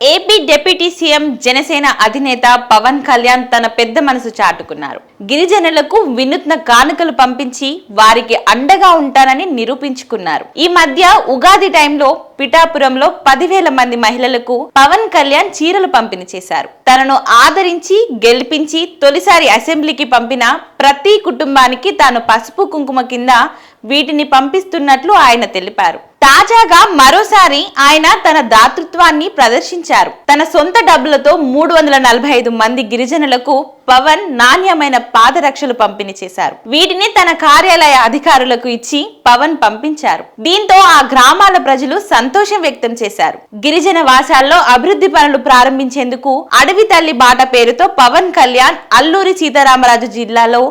AP deputy CM Janasena అధినేత పవన్ కళ్యాణ్ తన పెద్ద మనసు చాటుకున్నారు. గిరిజనులకు వినూత్న కానుకలు పంపించి వారికి అండగా ఉంటానని నిరూపించుకున్నారు. ఈ మధ్య ఉగాది టైంలో పిఠాపురంలో పదివేల మంది మహిళలకు పవన్ కళ్యాణ్ చీరలు పంపిణీ చేశారు. తనను ఆదరించి గెలిపించి తొలిసారి అసెంబ్లీకి పంపిన ప్రతి కుటుంబానికి తాను పసుపు కుంకుమ కింద వీటిని పంపిస్తున్నట్లు ఆయన తెలిపారు. తాజాగా మరోసారి ఆయన తన దాతృత్వాన్ని ప్రదర్శించారు. తన సొంత డబ్బులతో మూడు వందల నలభై ఐదు మంది గిరిజనులకు పవన్ నాణ్యమైన పాదరక్షలు పంపిణీ చేశారు. వీటిని తన కార్యాలయ అధికారులకు ఇచ్చి పవన్ పంపించారు. దీంతో ఆ గ్రామాల ప్రజలు సంతోషం వ్యక్తం చేశారు. గిరిజన వాసాల్లో అభివృద్ధి పనులు ప్రారంభించేందుకు అడవి తల్లి బాట పేరుతో పవన్ కళ్యాణ్ అల్లూరి సీతారామరాజు జిల్లాలో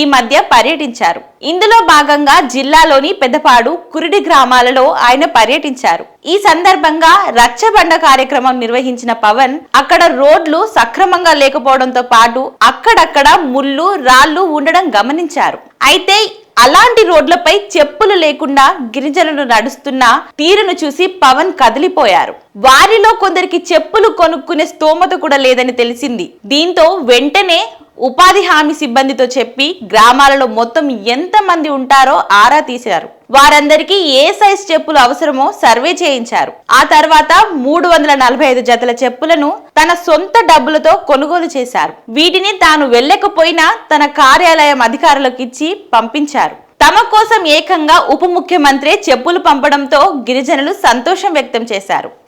ఈ మధ్య పర్యటించారు. ఇందులో భాగంగా జిల్లాలోని పెద్దపాడు కురిడి గ్రామాలలో ఆయన పర్యటించారు. ఈ సందర్భంగా రచ్చబండ కార్యక్రమం నిర్వహించిన పవన్ అక్కడ రోడ్లు సక్రమంగా లేకపోవడంతో పాటు అక్కడక్కడ ముళ్ళు రాళ్ళు ఉండడం గమనించారు. అయితే అలాంటి రోడ్లపై చెప్పులు లేకుండా గిరిజనులు నడుస్తున్న తీరును చూసి పవన్ కదిలిపోయారు. వారిలో కొందరికి చెప్పులు కొనుక్కునే స్తోమత కూడా లేదని తెలిసింది. దీంతో వెంటనే ఉపాధి హామీ సిబ్బందితో చెప్పి గ్రామాలలో మొత్తం ఎంత మంది ఉంటారో ఆరా తీశారు. వారందరికీ ఏ సైజ్ చెప్పులు అవసరమో సర్వే చేయించారు. ఆ తర్వాత మూడు వందల నలభై ఐదు జతల చెప్పులను తన సొంత డబ్బులతో కొనుగోలు చేశారు. వీటిని తాను వెళ్ళకపోయినా తన కార్యాలయం అధికారులకు ఇచ్చి పంపించారు. తమ కోసం ఏకంగా ఉప ముఖ్యమంత్రి చెప్పులు పంపడంతో గిరిజనులు సంతోషం వ్యక్తం చేశారు.